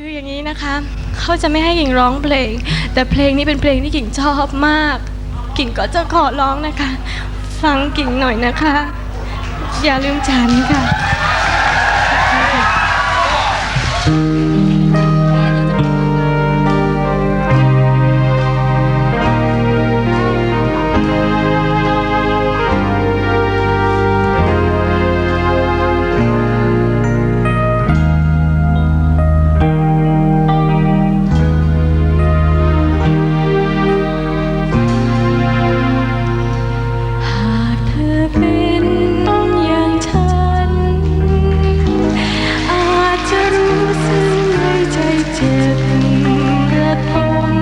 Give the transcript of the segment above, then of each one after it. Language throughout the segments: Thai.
คืออย่างนี้นะคะ เขาจะไม่ให้กิ่งร้องเพลง แต่เพลงนี้เป็นเพลงที่กิ่งชอบมาก กิ่งก็จะขอร้องนะคะ ฟังกิ่งหน่อยนะคะ อย่าลืมฉันค่ะห เป็นอย่างฉัน อาจจะรู้สึกในใจเจ็บระทม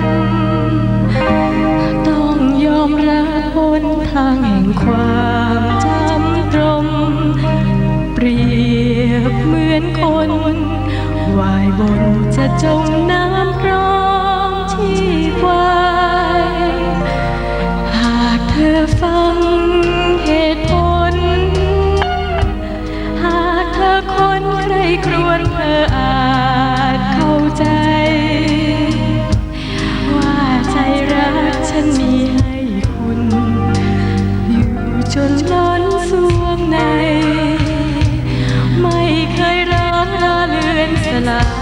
ต้องยอมรับบนทางแห่งความจำตรม เปรียบเหมือนคนวายบนจะจมน้ำ จนนอนสวงใน ไม่เคยร้างละเลือนสลาย